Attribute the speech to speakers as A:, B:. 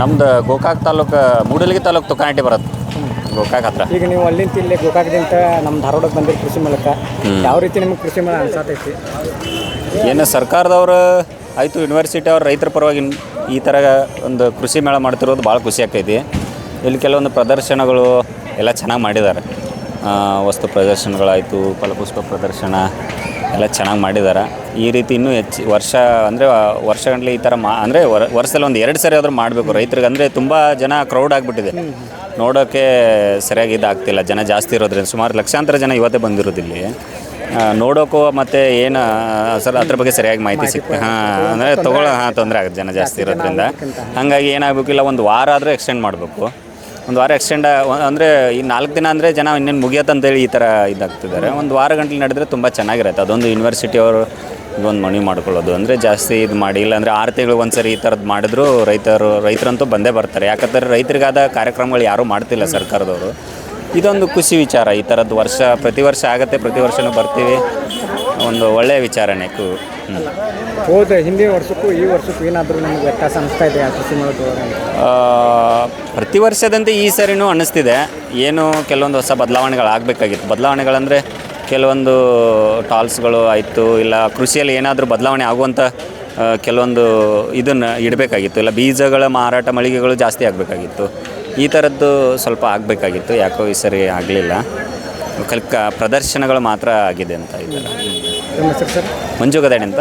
A: ನಮ್ದು ಗೋಕಾಕ್ ತಾಲೂಕು ಮೂಡಲಗಿ ತಾಲೂಕು ತುಕಾನಟ್ಟಿ ಬರುತ್ತೆ. ಗೋಕಾಕ್ ಹತ್ರ.
B: ಈಗ ನೀವು ಅಲ್ಲಿಂದ ಇಲ್ಲಿ ಗೋಕಾಕದಿಂದ ನಮ್ಮ ಧಾರವಾಡಕ್ಕೆ ಬಂದಿರಿ ಕೃಷಿ ಮೂಲಕ ಯಾವ ರೀತಿ ನಿಮ್ಗೆ ಕೃಷಿ ಮೇಳ ಅನ್ಸಾತೈತಿ
A: ಏನು ಸರ್ಕಾರದವರು ಆಯಿತು ಯೂನಿವರ್ಸಿಟಿ ಅವ್ರು ರೈತರ ಪರವಾಗಿ ಈ ಥರ ಒಂದು ಕೃಷಿ ಮೇಳ ಮಾಡ್ತಿರೋದು ಭಾಳ ಖುಷಿ ಆಗ್ತೈತಿ. ಇಲ್ಲಿ ಕೆಲವೊಂದು ಪ್ರದರ್ಶನಗಳು ಎಲ್ಲ ಚೆನ್ನಾಗಿ ಮಾಡಿದ್ದಾರೆ. ವಸ್ತು ಪ್ರದರ್ಶನಗಳಾಯಿತು ಫಲಪುಷ್ಪ ಪ್ರದರ್ಶನ ಎಲ್ಲ ಚೆನ್ನಾಗಿ ಮಾಡಿದ್ದಾರೆ. ಈ ರೀತಿ ಇನ್ನೂ ಹೆಚ್ಚು ವರ್ಷ ಅಂದರೆ ವರ್ಷಗಟ್ಟಲೆ ಈ ಥರ ಮಾ ಅಂದರೆ ವರ್ಷದಲ್ಲಿ ಒಂದು ಎರಡು ಸರಿ ಆದರೂ ಮಾಡಬೇಕು. ರೈತರಿಗೆ ಅಂದರೆ ತುಂಬ ಜನ ಕ್ರೌಡ್ ಆಗಿಬಿಟ್ಟಿದೆ. ನೋಡೋಕ್ಕೆ ಸರಿಯಾಗಿ ಇದಾಗ್ತಿಲ್ಲ. ಜನ ಜಾಸ್ತಿ ಇರೋದ್ರಿಂದ ಸುಮಾರು ಲಕ್ಷಾಂತರ ಜನ ಇವತ್ತೇ ಬಂದಿರೋದಿಲ್ಲಿ ನೋಡೋಕ್ಕೂ ಮತ್ತು ಏನು ಸರ್ ಅದ್ರ ಬಗ್ಗೆ ಸರಿಯಾಗಿ ಮಾಹಿತಿ ಸಿಗ್ತದೆ ಹಾಂ ಅಂದರೆ ತೊಗೊಳ್ಳೋ ಹಾಂ ತೊಂದರೆ ಆಗುತ್ತೆ. ಜನ ಜಾಸ್ತಿ ಇರೋದ್ರಿಂದ. ಹಾಗಾಗಿ ಏನಾಗಬೇಕು ಇಲ್ಲ ಒಂದು ವಾರ ಆದರೂ ಎಕ್ಸ್ಟೆಂಡ್ ಮಾಡಬೇಕು. ಒಂದು ವಾರ ಎಕ್ಸ್ಟೆಂಡ್ ಅಂದರೆ ಈ ನಾಲ್ಕು ದಿನ ಅಂದರೆ ಜನ ಇನ್ನೇನು ಮುಗಿಯತ್ತಂತೇಳಿ ಈ ಥರ ಇದಾಗ್ತಿದ್ದಾರೆ. ಒಂದು ವಾರ ಗಂಟಲು ನಡೆದ್ರೆ ತುಂಬ ಚೆನ್ನಾಗಿರುತ್ತೆ. ಅದೊಂದು ಯೂನಿವರ್ಸಿಟಿ ಅವರು ಇದೊಂದು ಮನವಿ ಮಾಡ್ಕೊಳ್ಳೋದು. ಅಂದರೆ ಜಾಸ್ತಿ ಇದು ಮಾಡಿ ಇಲ್ಲಾಂದರೆ ಆರು ತಿಂಗಳಿಗೆ ಒಂದು ಸರಿ ಈ ಥರದ್ದು ಮಾಡಿದ್ರು ರೈತರು ರೈತರಂತೂ ಬಂದೇ ಬರ್ತಾರೆ. ಯಾಕಂದರೆ ರೈತರಿಗಾದ ಕಾರ್ಯಕ್ರಮಗಳು ಯಾರೂ ಮಾಡ್ತಿಲ್ಲ ಸರ್ಕಾರದವರು. ಇದೊಂದು ಖುಷಿ ವಿಚಾರ. ಈ ಥರದ್ದು ವರ್ಷ ಪ್ರತಿ ವರ್ಷ ಆಗುತ್ತೆ ಪ್ರತಿ ವರ್ಷವೂ ಬರ್ತೀವಿ. ಒಂದು ಒಳ್ಳೆಯ ವಿಚಾರನೇ ಕು
B: ಹಿಂದಿನ ವರ್ಷಕ್ಕೂ ಈ ವರ್ಷಕ್ಕೂ ಏನಾದರೂ ನಮಗೆ ವ್ಯತ್ಯಾಸ ಅನಿಸ್ತಾ ಇದೆ ಆ ಕೃಷಿ
A: ಮಾಡೋದು ಪ್ರತಿ ವರ್ಷದಂತೆ ಈ ಸರಿನೂ ಅನ್ನಿಸ್ತಿದೆ. ಏನು ಕೆಲವೊಂದು ಹೊಸ ಬದಲಾವಣೆಗಳಾಗಬೇಕಾಗಿತ್ತು. ಬದಲಾವಣೆಗಳಂದರೆ ಕೆಲವೊಂದು ಟಾಲ್ಸ್ಗಳು ಆಯಿತು ಇಲ್ಲ ಕೃಷಿಯಲ್ಲಿ ಏನಾದರೂ ಬದಲಾವಣೆ ಆಗುವಂಥ ಕೆಲವೊಂದು ಇದನ್ನು ಇಡಬೇಕಾಗಿತ್ತು. ಇಲ್ಲ ಬೀಜಗಳ ಮಾರಾಟ ಮಳಿಗೆಗಳು ಜಾಸ್ತಿ ಆಗಬೇಕಾಗಿತ್ತು. ಈ ಥರದ್ದು ಸ್ವಲ್ಪ ಆಗಬೇಕಾಗಿತ್ತು. ಯಾಕೋ ಈ ಸರಿ ಆಗಲಿಲ್ಲ. ಕಲ್ಕ ಪ್ರದರ್ಶನಗಳು ಮಾತ್ರ ಆಗಿದೆ ಅಂತ ಇದ್ದಾರೆ
B: ನಿಮ್ಮ ಹೆಸರು ಸರ್?
A: ಮಂಜು ಗದಾಡಿ ಅಂತ.